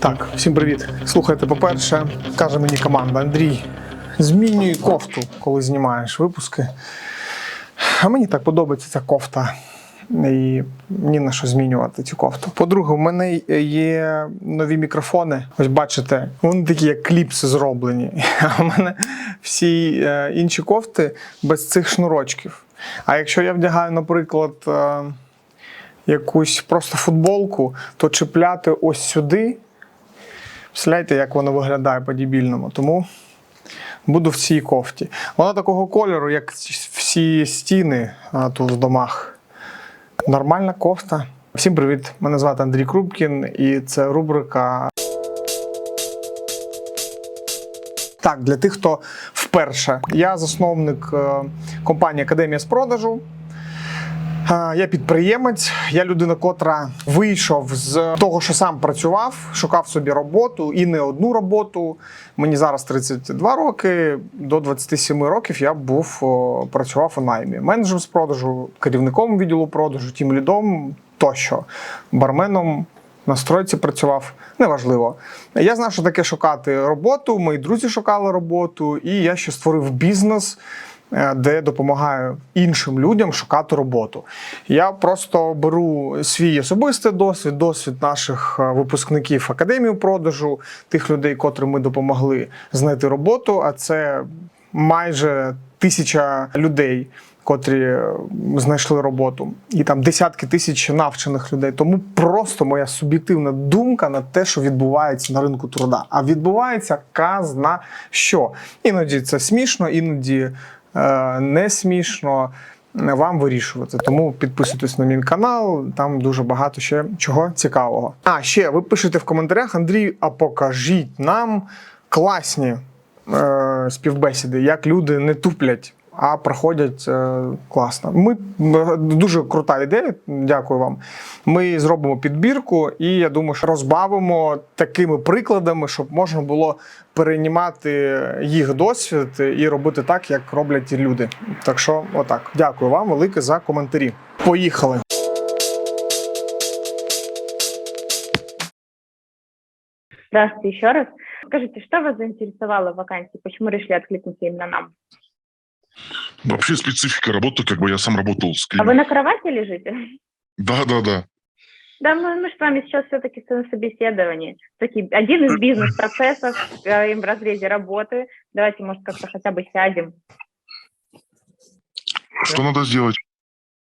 Так, всім привіт. Слухайте, по-перше, каже мені команда Андрій, змінюй кофту, коли знімаєш випуски. А мені так подобається ця кофта. І ні на що змінювати цю кофту. По-друге, в мене є нові мікрофони. Ось бачите, вони такі як кліпси зроблені. А в мене всі е, інші кофти без цих шнурочків. А якщо я вдягаю, наприклад, е, якусь просто футболку, то чіпляти ось сюди. Представляєте, як воно виглядає по-дібільному. Тому буду в цій кофті. Вона такого кольору, як всі стіни а, тут в домах. Нормальна кофта. Всім привіт! Мене звати Андрій Крупкін, і це рубрика. Так, для тих, хто вперше. Я засновник е, компанії Академія з продажу. Я підприємець, я людина, котра вийшов з того, що сам працював, шукав собі роботу і не одну роботу. Мені зараз 32 роки. До 27 років я був працював у наймі. Менеджером з продажу, керівником відділу продажу, тім лідом тощо, барменом. На стройці працював, неважливо. Я знав, що таке шукати роботу. Мої друзі шукали роботу, і я ще створив бізнес, е, де допомагаю іншим людям шукати роботу. Я просто беру свій особистий досвід, досвід наших е, випускників академії продажу, тих людей, котрим ми допомогли знайти роботу. А це майже тисяча людей. Котрі е, знайшли роботу, і там десятки тисяч навчених людей. Тому просто моя суб'єктивна думка на те, що відбувається на ринку труда. А відбувається казна що. Іноді це смішно, іноді не смішно. Вам вирішувати. Тому підписуйтесь на мій канал, там дуже багато ще чого цікавого. А ще ви пишете в коментарях, Андрій, а покажіть нам класні е, співбесіди, як люди не туплять. А проходять е, класно. Ми е, дуже крута ідея. Дякую вам. Ми зробимо підбірку, і я думаю, що розбавимо такими прикладами, щоб можна було переймати їх досвід і робити так, як роблять люди. Так що, отак. Дякую вам велике за коментарі. Поїхали. Здравствуйте еще раз. Скажите, что вас заинтересовало в вакансии? Почему решили откликнуться именно нам? Вообще специфика работы, как бы я сам работал с А вы клиентом. на кровати лежите? Да, да, да. Да, мы, мы же с вами сейчас все-таки на собеседовании. Такие, один из бизнес-процессов э, в разрезе работы. Давайте, может, как-то хотя бы сядем. Что надо сделать?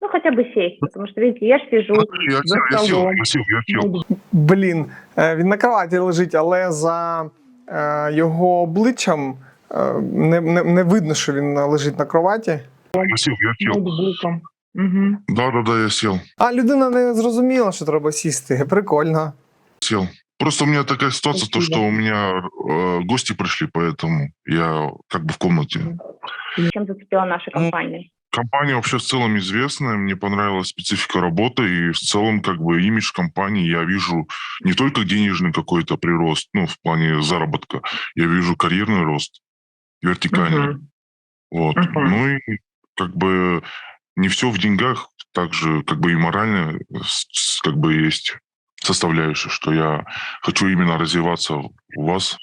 Ну, хотя бы сесть, потому что, видите, я ж сижу Я, за сел, я сел, столом. я сел, я сел. Блін, е, він на кроваті лежить, але за е, його обличчям е, не, не, не видно, що він лежить на кроваті. Я сел, я сел. ноутбуком. Мгм. Да, да, да, я сел. А людина не зрозуміла, що треба сісти. Прикольно. Сел. Просто у меня такая ситуация, то, что у меня э, гости пришли, поэтому я как бы в комнате. Чем зацепила наша компания? Компания вообще в целом известная, мне понравилась специфика работы, и в целом как бы имидж компании я вижу не только денежный какой-то прирост, ну, в плане заработка, я вижу карьерный рост, вертикальный. Мгм. Вот. Мгм. Ну и как бы не все в деньгах, также как бы и морально с- как бы есть составляющая, что я хочу именно развиваться у вас.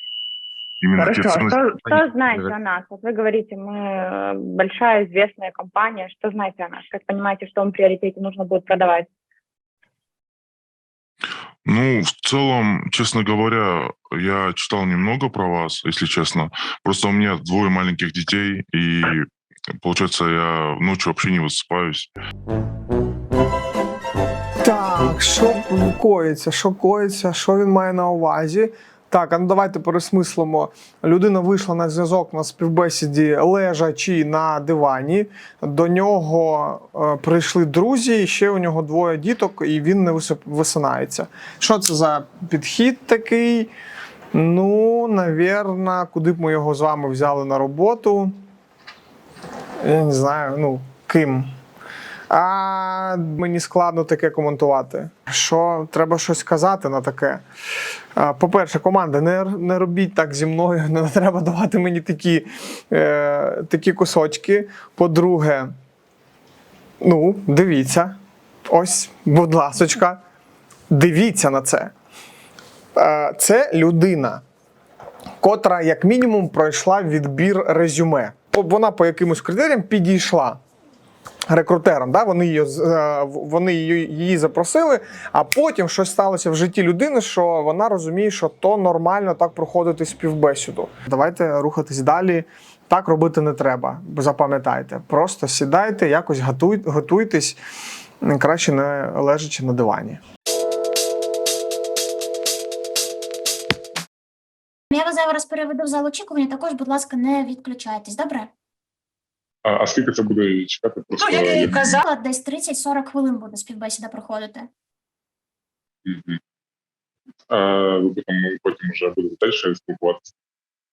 Именно Хорошо, а что, что знаете о нас? Вот вы говорите, мы э, большая известная компания. Что знаете о нас? Как понимаете, что в приоритете нужно будет продавать? Ну, в целом, честно говоря, я читал немного про вас, если честно. Просто у меня двое маленьких детей, и получается, я ночью вообще не высыпаюсь. Так, що коїться, що коїться, що він має на увазі? Так, а ну давайте пересмислимо. Людина вийшла на зв'язок на співбесіді лежачи на дивані. До нього е, прийшли друзі, ще у нього двоє діток, і він не висинається. Що це за підхід такий? Ну, навірно, куди б ми його з вами взяли на роботу? Я не знаю, ну, ким. А мені складно таке коментувати. Що треба щось сказати на таке. По-перше, команда, не, не робіть так зі мною, не треба давати мені такі, е, такі кусочки. По-друге, ну, дивіться, ось, будь ласочка, Дивіться на це. Е, Це людина, котра, як мінімум, пройшла відбір резюме. Вона по якимось критеріям підійшла рекрутерам. Да? Вони, її, е, вони її запросили, а потім щось сталося в житті людини, що вона розуміє, що то нормально так проходити співбесіду. Давайте рухатись далі. Так робити не треба. Запам'ятайте. Просто сідайте, якось готуй, готуйтесь, краще не лежачи на дивані. Я вас зараз переведу в зал очікування. Також, будь ласка, не відключайтесь. Добре? А, а скільки це буде чекати? Просто Ну, як я і казала, Десь 30-40 хвилин буде співбесіда проходити. Мгм. А, потім, потім вже будете далі спілкуватися.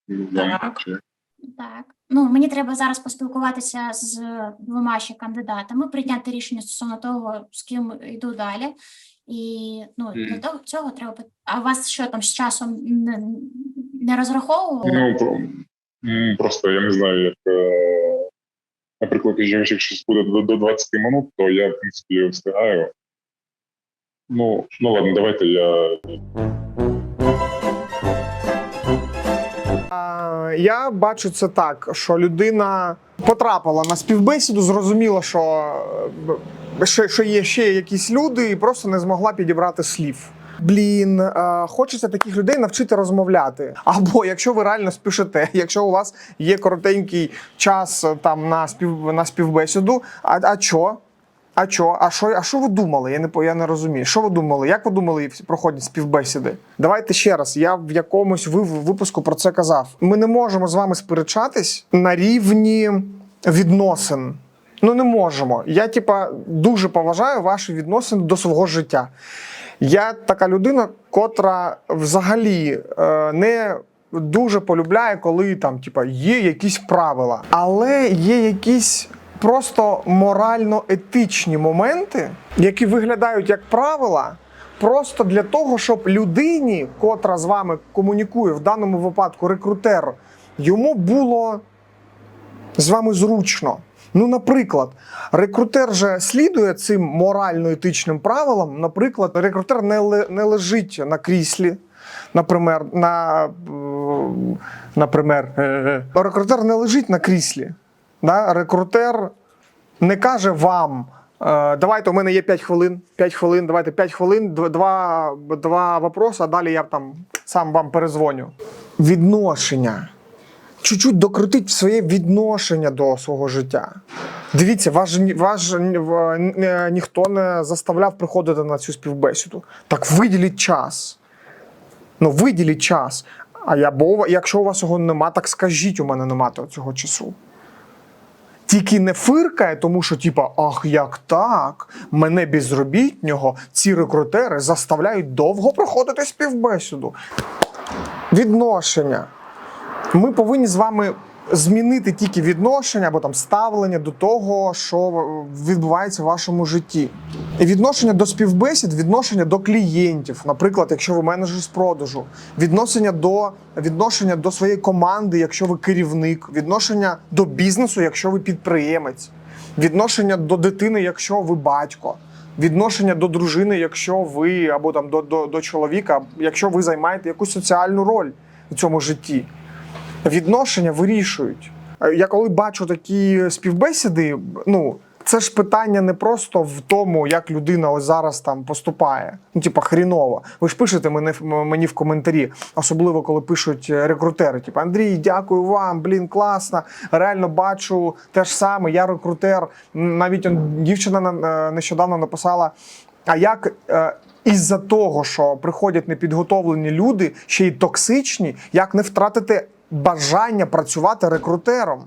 Ну, Так. Так. Ну, мені треба зараз поспілкуватися з двома ще кандидатами, прийняти рішення стосовно того, з ким йду далі. І ну, для того цього треба. А вас що там з часом не, не розраховували? Ну, про, просто я не знаю, як. Наприклад, якщо щось буде до, до 20 минут, то я, в принципі, встигаю. Ну, ну ладно, давайте я Я бачу це так, що людина потрапила на співбесіду, зрозуміла, що, е, що є ще якісь люди, і просто не змогла підібрати слів. Блін, е, хочеться таких людей навчити розмовляти. Або якщо ви реально спішите, якщо у вас є коротенький час е, там на спів на співбесіду, а, а чо? А чо? А що, а що ви думали? Я не я не розумію. Що ви думали? Як ви думали, проходять співбесіди? Давайте ще раз. Я в якомусь ви- випуску про це казав. Ми не можемо з вами сперечатись на рівні відносин. Ну не можемо. Я, типа, дуже поважаю ваші відносини до свого життя. Я така людина, котра взагалі е, не дуже полюбляє, коли там, типа, є якісь правила, але є якісь просто морально-етичні моменти, які виглядають як правила, просто для того, щоб людині, котра з вами комунікує, в даному випадку рекрутер, йому було з вами зручно. Ну, наприклад, рекрутер же слідує цим морально-етичним правилам. Наприклад, рекрутер не, не лежить на кріслі. Например, на, е, например, е, рекрутер не лежить на кріслі. Да? Рекрутер не каже вам. е, Давайте, у мене є 5 хвилин. 5 хвилин, давайте 5 хвилин, два, два вопроси, а далі я там сам вам перезвоню. Відношення чуть-чуть докрутить своє відношення до свого життя. Дивіться, вас, вас ні- ніхто не заставляв приходити на цю співбесіду. Так виділіть час. Ну, виділіть час. А я, бо якщо у вас його нема, так скажіть, у мене нема цього часу. Тільки не фиркає, тому що, типа, ах, як так? Мене безробітнього ці рекрутери заставляють довго проходити співбесіду. Відношення ми повинні з вами змінити тільки відношення або там ставлення до того, що відбувається в вашому житті. І відношення до співбесід, відношення до клієнтів, наприклад, якщо ви менеджер з продажу, відношення до відношення до своєї команди, якщо ви керівник, відношення до бізнесу, якщо ви підприємець, відношення до дитини, якщо ви батько. Відношення до дружини, якщо ви або там до, до, до чоловіка, якщо ви займаєте якусь соціальну роль у цьому житті відношення вирішують. Е, Я коли бачу такі співбесіди, ну це ж питання не просто в тому, як людина ось зараз там поступає. Ну, типа, хріново. Ви ж пишете мені, мені в коментарі, особливо коли пишуть е, рекрутери. Типу, Андрій, дякую вам, блін, класно. Реально бачу те ж саме. Я рекрутер. Навіть дівчина е, нещодавно написала: а як. Із-за того, що приходять непідготовлені люди, ще й токсичні, як не втратити бажання працювати рекрутером?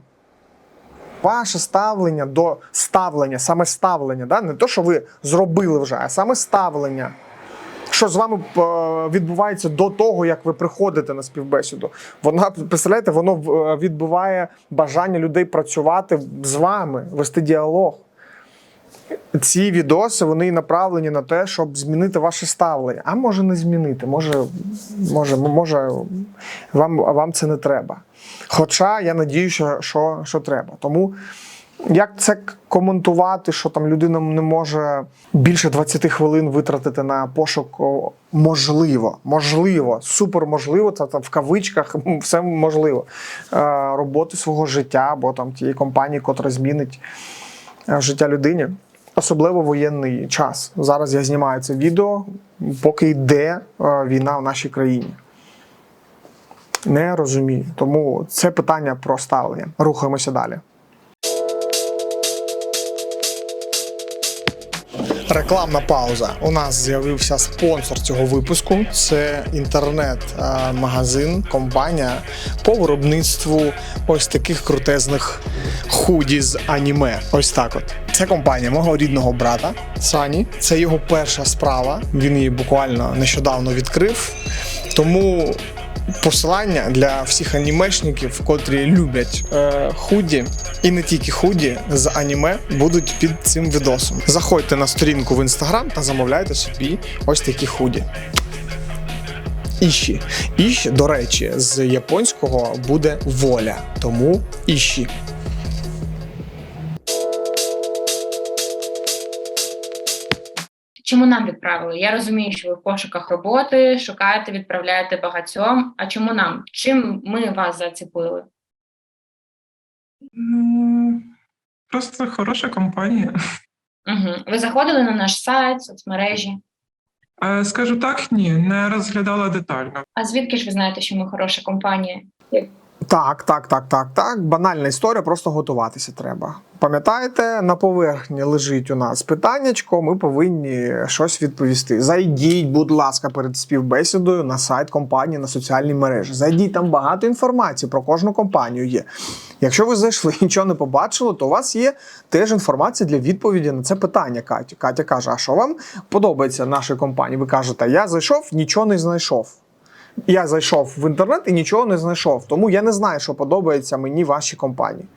Ваше ставлення до ставлення, саме ставлення, да? не то, що ви зробили вже, а саме ставлення. Що з вами е, відбувається до того, як ви приходите на співбесіду? Вона представляєте, воно е, відбуває бажання людей працювати з вами, вести діалог. Ці відоси вони направлені на те, щоб змінити ваше ставлення. А може не змінити, може, може, може вам, вам це не треба. Хоча я надію, що, що, що треба. Тому Як це коментувати, що там людина не може більше 20 хвилин витратити на пошук? Можливо, можливо, супер можливо, це там в кавичках все можливо. Е, роботи свого життя або там тієї компанії, котра змінить е, життя людині. Особливо воєнний час. Зараз я знімаю це відео, поки йде е, війна в нашій країні. Не розумію. Тому це питання про ставлення. Рухаємося далі. Рекламна пауза. У нас з'явився спонсор цього випуску. Це інтернет-магазин, компанія по виробництву ось таких крутезних худі з аніме. Ось так от. Це компанія мого рідного брата Сані. Це його перша справа. Він її буквально нещодавно відкрив. Тому посилання для всіх анімешників, котрі люблять е, худі, і не тільки худі з аніме, будуть під цим відосом. Заходьте на сторінку в інстаграм та замовляйте собі ось такі худі. Іші. Іші, до речі, з японського буде воля. Тому іші. Чому нам відправили? Я розумію, що ви в пошуках роботи шукаєте, відправляєте багатьом. А чому нам? Чим ми вас зацепили? Просто хороша компанія. Угу. Ви заходили на наш сайт, соцмережі. Е, Скажу так, ні, не розглядала детально. А звідки ж ви знаєте, що ми хороша компанія? Так, так, так, так, так. Банальна історія, просто готуватися треба. Пам'ятаєте, на поверхні лежить у нас питаннячко, ми повинні щось відповісти. Зайдіть, будь ласка, перед співбесідою на сайт компанії на соціальні мережі. Зайдіть там багато інформації про кожну компанію є. Якщо ви зайшли і нічого не побачили, то у вас є теж інформація для відповіді на це питання. Каті. Катя каже: А що вам подобається нашій компанії? Ви кажете, я зайшов, нічого не знайшов. Я зайшов в інтернет і нічого не знайшов. Тому я не знаю, що подобається мені вашій компанії.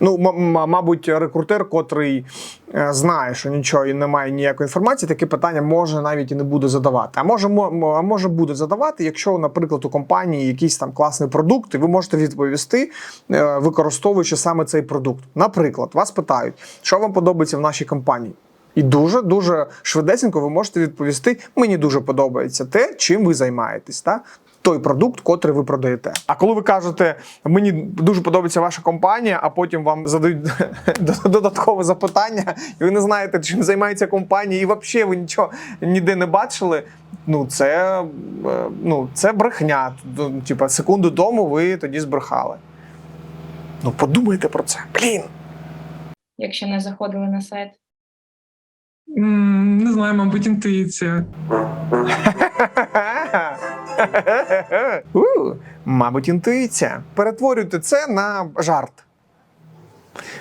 Ну, мабуть, рекрутер, котрий е, знає, що нічого і немає ніякої інформації, таке питання може навіть і не буде задавати. А може, може буде задавати, якщо, наприклад, у компанії якийсь там класний продукт, і ви можете відповісти, е, використовуючи саме цей продукт. Наприклад, вас питають, що вам подобається в нашій компанії. І дуже дуже швидесенько ви можете відповісти: мені дуже подобається те, чим ви займаєтесь, та той продукт, котрий ви продаєте. А коли ви кажете, мені дуже подобається ваша компанія, а потім вам задають додаткове запитання, і ви не знаєте, чим займається компанія, і взагалі ви нічого ніде не бачили. Ну, це, е, ну, це брехня. Ну, Типа, секунду тому ви тоді збрехали. Ну, подумайте про це. Блін. якщо не заходили на сайт? Не знаю, мабуть, інтуїція. У, Мабуть, інтуїція. Перетворюйте це на жарт.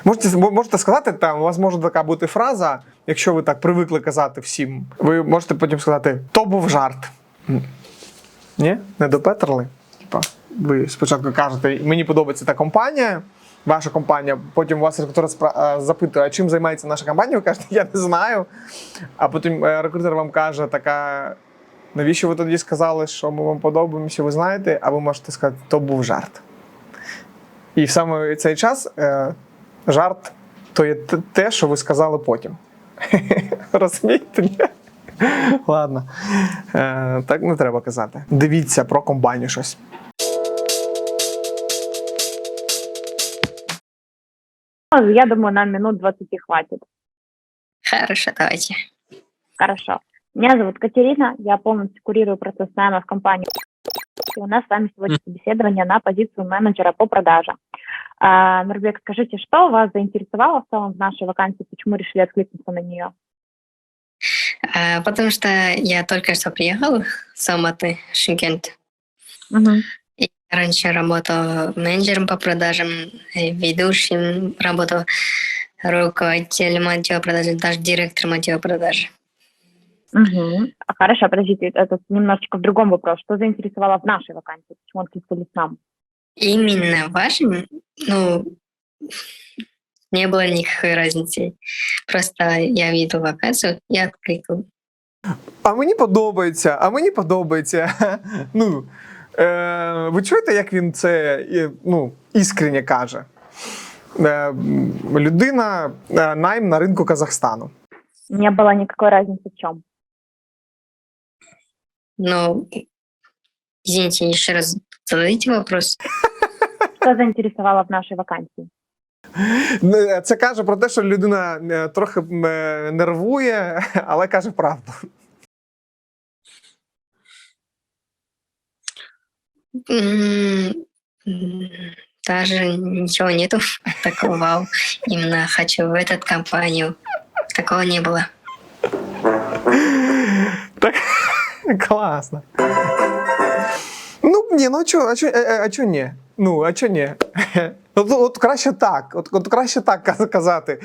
Можете, можете сказати, там у вас може така бути фраза, якщо ви так привикли казати всім. Ви можете потім сказати, то був жарт. Ні? Не допетрили? Типа, ви спочатку кажете, мені подобається та компанія, ваша компанія, потім вас рекрутер е, запитує, а чим займається наша компанія, ви кажете, я не знаю. А потім е, рекрутер вам каже, така. Навіщо ви тоді сказали, що ми вам подобаємося, ви знаєте, а ви можете сказати, то був жарт. І в цей час е, жарт то є те- що ви сказали потім. Розумієте? Ладно. Так не треба казати. Дивіться про компанію щось. Я думаю, нам минут 20 хватит. Хорошо, давайте. Хорошо. Меня зовут Катерина, я полностью курирую процесс найма в компании. И у нас с вами сегодня собеседование на позицию менеджера по продажам. А, Нурбек, скажите, что вас заинтересовало в целом в нашей вакансии, почему решили откликнуться на нее? А, потому что я только что приехал с Алматы, Шымкент. И раньше работал менеджером по продажам, э, ведущим, работал руководителем отдела продаж, даже директором отдела продаж. Мгм. А, Хорошо, подождите, это немножечко в другом вопрос. Что заинтересовало в нашей вакансии? Почему откликнулись нам? Именно вашим, ну, не было никакой разницы. Просто я видел вакансию, я откликнул. А мені подобається, а мені подобається. Ну, е, ви чуєте, як він це ну, іскренне каже? Е, людина е, найм на ринку Казахстану. Не было никакой разницы в чем. Ну, извините, еще раз задайте вопрос. Что заинтересовало в нашей вакансии? Е, Це каже про те, що людина е, трохи е, нервує, але каже правду. Даже ничего нету такого. Вау, именно хочу в эту компанию. Такого не было. Так, класно. Ну, ні, ну а чо, а чо, а, а чо ні? Ну, а чо ні? От, от краще так. От, от краще так каз- казати.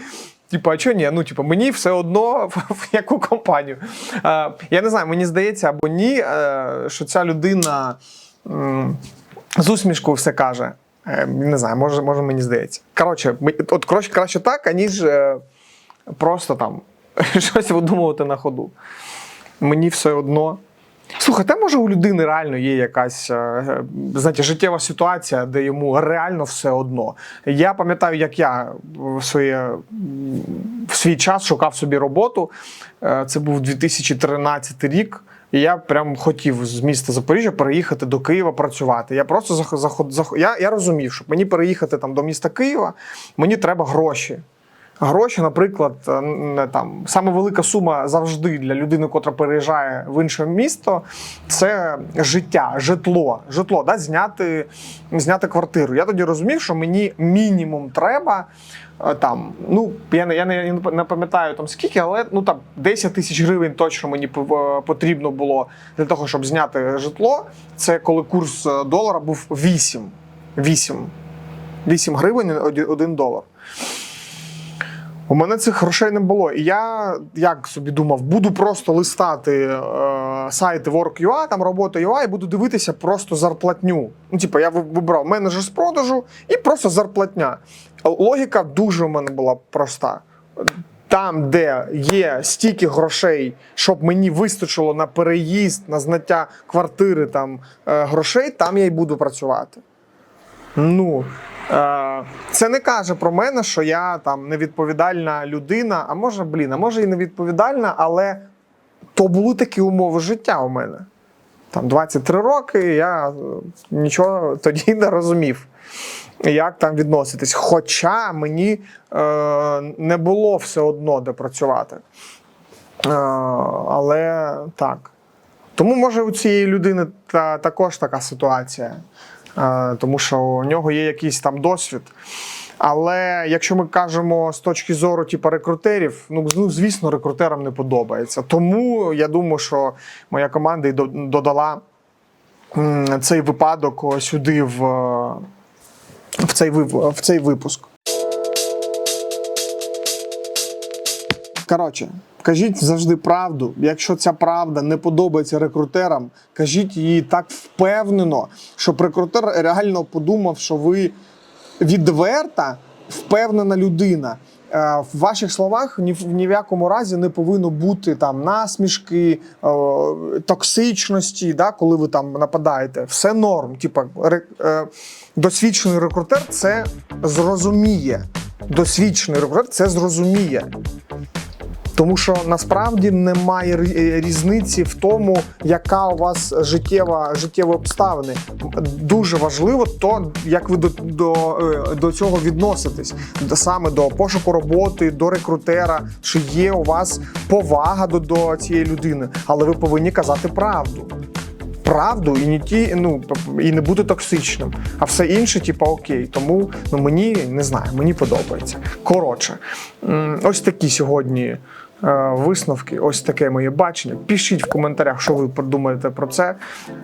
Типу, а чо ні? Ну, типу, мені все одно в, в яку компанію. Е, я не знаю, мені здається або ні, е, що ця людина м, З усмішкою все каже. Е, не знаю, може, може мені здається. Коротше, от краще, краще так, аніж е, просто там щось видумувати на ходу. Мені все одно. Слухайте, може у людини реально є якась е, знаєте, життєва ситуація, де йому реально все одно. Я пам'ятаю, як я в, своє, в свій час шукав собі роботу. Е, Це був 2013 рік. І я прям хотів з міста Запоріжжя переїхати до Києва працювати. Я просто зах, заход, зах, я, я розумів, що мені переїхати там до міста Києва, мені треба гроші. Гроші, наприклад, е, там саме велика сума завжди для людини, котра переїжджає в інше місто, це життя, житло, житло, да, зняти, зняти квартиру. Я тоді розумів, що мені мінімум треба е, там. Ну я не я не, не пам'ятаю там скільки, але ну там 10 тисяч гривень точно мені потрібно було для того, щоб зняти житло. Це коли курс е, долара був 8. 8. 8 гривень один- один долар. У мене цих грошей не було. І я як собі думав, буду просто листати е, сайти Work.ua, там робота.ua, і буду дивитися просто зарплатню. Ну, типу, я вибрав менеджер з продажу і просто зарплатня. Логіка дуже у мене була проста. Там, де є стільки грошей, щоб мені вистачило на переїзд, на знаття квартири там е, грошей, там я й буду працювати. Ну, це не каже про мене, що я там невідповідальна людина, а може, блін, а може і невідповідальна, але то були такі умови життя у мене. Там 23 роки, я е, нічого тоді не розумів, як там відноситись. Хоча мені е, не було все одно де працювати. Е, але так. Тому може у цієї людини та, також така ситуація, е, тому що у нього є якийсь там досвід. Але якщо ми кажемо з точки зору типу, рекрутерів, ну, звісно, рекрутерам не подобається. Тому я думаю, що моя команда і додала цей випадок сюди в, е, в, цей, в цей випуск. Коротше, кажіть завжди правду. Якщо ця правда не подобається рекрутерам, кажіть її так впевнено, щоб рекрутер реально подумав, що ви відверта, впевнена людина. Е, В ваших словах ні в ні в якому разі не повинно бути там насмішки, е, токсичності, да, коли ви там нападаєте. Все норм. Типа е, досвідчений рекрутер це зрозуміє. Досвідчений рекрутер це зрозуміє. Тому що насправді немає різниці в тому, яка у вас життєва життєві обставини. Дуже важливо то, як ви до, до, е, до цього відноситесь, саме до пошуку роботи, до рекрутера, чи є у вас повага до, до цієї людини, але ви повинні казати правду. Правду і не ті, ну і не бути токсичним, а все інше, типу, окей. Тому ну мені не знаю, мені подобається. Коротше, ось такі сьогодні е, висновки, ось таке моє бачення. Пишіть в коментарях, що ви подумаєте про це.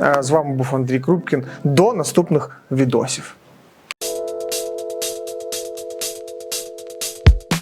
Е, з вами був Андрій Крупкін. До наступних відосів.